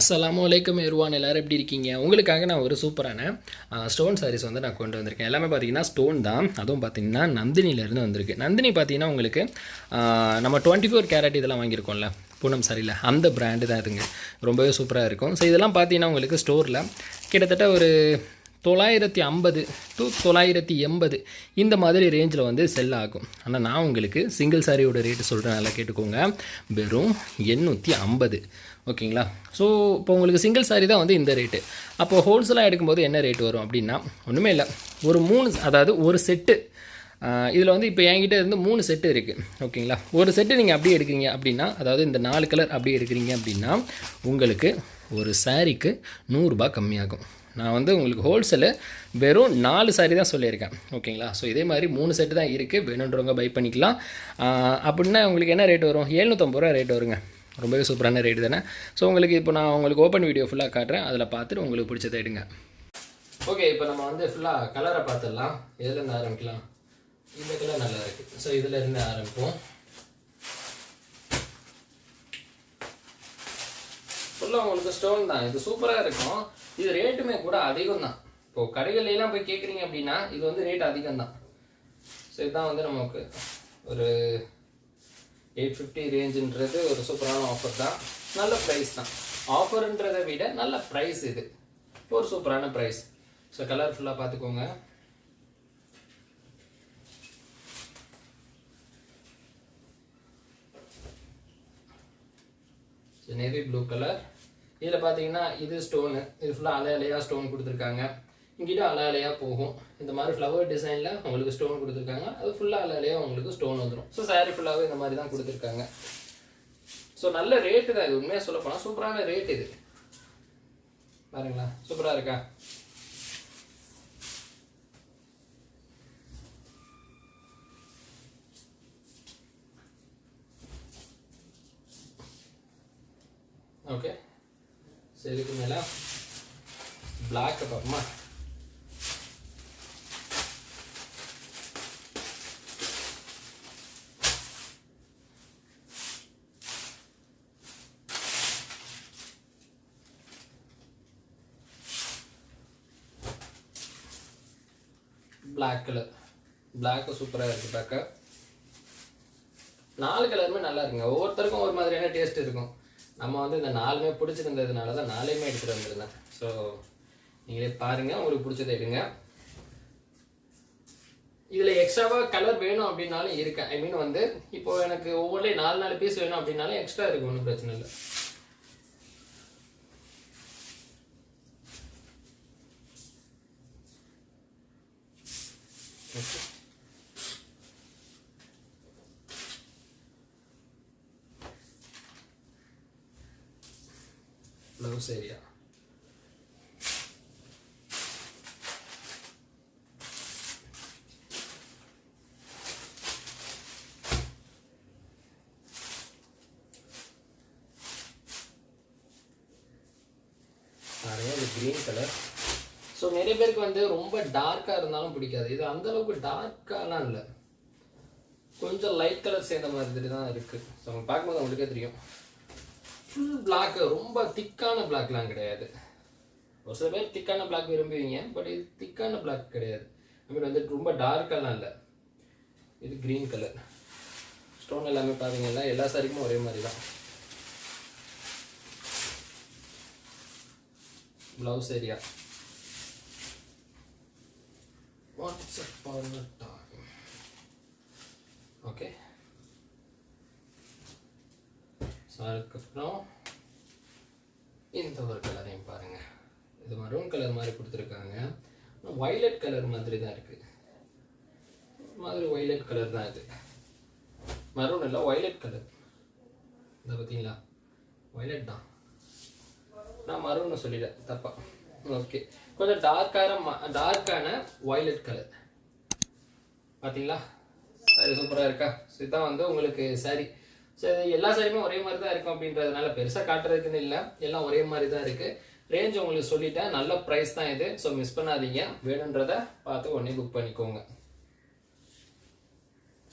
அஸ்ஸலாமு வலைக்கம் எருவான் எல்லாரும் எப்படி இருக்கீங்க? உங்களுக்காக நான் ஒரு சூப்பரான ஸ்டோன் சாரீஸ் வந்து நான் கொண்டு வந்திருக்கேன். எல்லாமே பார்த்தீங்கன்னா ஸ்டோன் தான். அதுவும் பார்த்தீங்கன்னா நந்தினிலேருந்து வந்திருக்கு. நந்தினி பார்த்தீங்கன்னா உங்களுக்கு நம்ம டுவெண்ட்டி ஃபோர் கேரட் இதெல்லாம் வாங்கியிருக்கோம்ல பூனம் சாரியில் அந்த பிராண்டு தான் இதுங்க. ரொம்பவே சூப்பராக இருக்கும். ஸோ இதெல்லாம் பார்த்தீங்கன்னா உங்களுக்கு ஸ்டோரில் கிட்டத்தட்ட ஒரு தொள்ளாயிரத்தி ஐம்பது டு தொள்ளாயிரத்தி எண்பது இந்த மாதிரி ரேஞ்சில் வந்து செல் ஆகும். ஆனால் நான் உங்களுக்கு சிங்கிள் சாரியோட ரேட்டு சொல்கிறேன் நல்லா கேட்டுக்கோங்க. வெறும் எண்ணூற்றி ஐம்பது. ஓகேங்களா? ஸோ இப்போ உங்களுக்கு சிங்கிள் சாரி தான் வந்து இந்த ரேட்டு அப்போ ஹோல்சேலாக எடுக்கும்போது என்ன ரேட் வரும் அப்படின்னா ஒன்றுமே இல்லை. ஒரு மூணு அதாவது ஒரு செட்டு இதில் வந்து இப்போ என்கிட்ட இருந்து மூணு செட்டு இருக்குது ஓகேங்களா? ஒரு செட்டு நீங்கள் அப்படியே எடுக்கிறீங்க அப்படின்னா அதாவது இந்த நாலு கலர் அப்படியே எடுக்கிறீங்க அப்படின்னா உங்களுக்கு ஒரு சாரீக்கு நூறுரூபா கம்மியாகும். நான் வந்து உங்களுக்கு ஹோல்சேலு வெறும் நாலு சாரி தான் சொல்லியிருக்கேன். ஓகேங்களா ஸோ இதே மாதிரி மூணு செட்டு தான் இருக்குது வேணுன்றவங்க பை பண்ணிக்கலாம். அப்படின்னா உங்களுக்கு என்ன ரேட் வரும்? எழுநூற்றம்பது ரூபா ரேட் வருங்க. ரொம்பவே சூப்பரான ரேட் தானே? ஸோ உங்களுக்கு இப்போ நான் உங்களுக்கு ஓப்பன் வீடியோ ஃபுல்லாக காட்டுறேன். அதில் பார்த்துட்டு உங்களுக்கு பிடிச்சதை எடுங்க. ஓகே இப்போ நம்ம வந்து ஃபுல்லாக கலரை பார்த்துடலாம். எதுலேருந்து ஆரம்பிக்கலாம்? இந்த கலர் நல்லா இருக்குது ஸோ இதில் இருந்து ஆரம்பிப்போம். ஃபுல்லாக உங்களுக்கு ஸ்டோன் தான். இது சூப்பராக இருக்கும். இது ரேட்டுமே கூட அதிகம் தான் இப்போ கடைகள்லாம் போய் கேட்குறீங்க அப்படின்னா இது வந்து ரேட் அதிகம் தான் ஸோ இதுதான் வந்து நமக்கு ஒரு எயிட் ஃபிஃப்டி ரேஞ்சுன்றது ஒரு சூப்பரான ஆஃபர் தான். நல்ல ப்ரைஸ் தான். ஆஃபருன்றதை விட நல்ல ப்ரைஸ் இது. ஒரு சூப்பரான ப்ரைஸ் ஸோ கலர் ஃபுல்லாக பார்த்துக்கோங்க. நேவி ப்ளூ கலர் இதில் பார்த்தீங்கன்னா இது ஸ்டோனு இது ஃபுல்லாக அலை அலையாக ஸ்டோன் கொடுத்துருக்காங்க. இங்கிட்ட அலை அலையாக போகும். இந்த மாதிரி ஃப்ளவர் டிசைனில் உங்களுக்கு ஸ்டோன் கொடுத்துருக்காங்க. அது ஃபுல்லாக அலை அலையாக உங்களுக்கு ஸ்டோன் வந்துடும் ஸோ saree ஃபுல்லாகவே இந்த மாதிரி தான் கொடுத்துருக்காங்க. ஸோ நல்ல ரேட்டு தான் இது. உண்மையாக சொல்ல போனால் சூப்பரான ரேட் இது. பாருங்களா சூப்பராக இருக்கா? ஓகே இதுக்கு மேலே பிளாக் பார்ப்போமா? பிளாக் கலர் பிளாக்கு சூப்பராக இருக்குது பார்க்க. நாலு கலருமே நல்லா இருக்குங்க. ஒவ்வொருத்தருக்கும் ஒரு மாதிரியான டேஸ்ட் இருக்கும். நம்ம வந்து இந்த நாலுமே பிடிச்சிருந்ததுனால தான் நாலுமே எடுத்துகிட்டு வந்திருந்தேன். ஸோ நீங்களே பாருங்கள் உங்களுக்கு பிடிச்சதை எடுங்க. இதில் எக்ஸ்ட்ராவாக கலர் வேணும் அப்படின்னாலும் இருக்கு ஐ மீன் வந்து இப்போ எனக்கு ஒவ்வொன்றையும் நாலு நாலு பீஸ் வேணும் அப்படின்னாலும் எக்ஸ்ட்ரா இருக்கு ஒன்றும் பிரச்சனை இல்லை. Okay blouse area green green colour so நிறைய பேருக்கு வந்து ரொம்ப டார்க்காக இருந்தாலும் பிடிக்காது. இது அந்த அளவுக்கு டார்க்காலாம் இல்லை. கொஞ்சம் லைட் கலர் சேர்ந்த மாதிரி தான் இருக்குது ஸோ பார்க்கும்போது அவங்களுக்கே தெரியும். ஃபுல் பிளாக் ரொம்ப திக்கான பிளாக்லாம் கிடையாது. ஒரு சில பேர் திக்கான பிளாக் விரும்புவீங்க பட் இது திக்கான பிளாக் கிடையாது. ஐ வந்து ரொம்ப டார்க்கெல்லாம் இல்லை. இது க்ரீன் கலர் ஸ்டோன் எல்லாமே பார்த்தீங்கன்னா எல்லா சாரிக்குமே ஒரே மாதிரி தான் blouse area what's okay so அதுக்கப்புறம் இந்த ஒரு கலரையும் பாருங்கள் இது மரூன் கலர் மாதிரி கொடுத்துருக்காங்க. வைலட் கலர் மாதிரி தான் இருக்குது மாதிரி வைலட் கலர் தான் இது. மரூன் இல்லை வைலட் கலர் இந்த பார்த்தீங்களா வைலட் தான். நான் மரூன்னு சொல்லிட்டேன் தப்பா. ஓகே கொஞ்சம் டார்க்கான டார்க்கான வைலட் கலர் பார்த்தீங்களா சரி சூப்பராக இருக்கா? ஸோ இதுதான் வந்து உங்களுக்கு சரி சரி எல்லா சாரியுமே ஒரே மாதிரி தான் இருக்கும் அப்படின்றதுனால பெருசாக காட்டுறதுக்குன்னு இல்லை. எல்லாம் ஒரே மாதிரி தான் இருக்குது ரேஞ்ச் உங்களுக்கு சொல்லிட்டேன். நல்ல ப்ரைஸ் தான் இது. ஸோ மிஸ் பண்ணாதீங்க. வேணுன்றதை பார்த்து உடனே புக் பண்ணிக்கோங்க.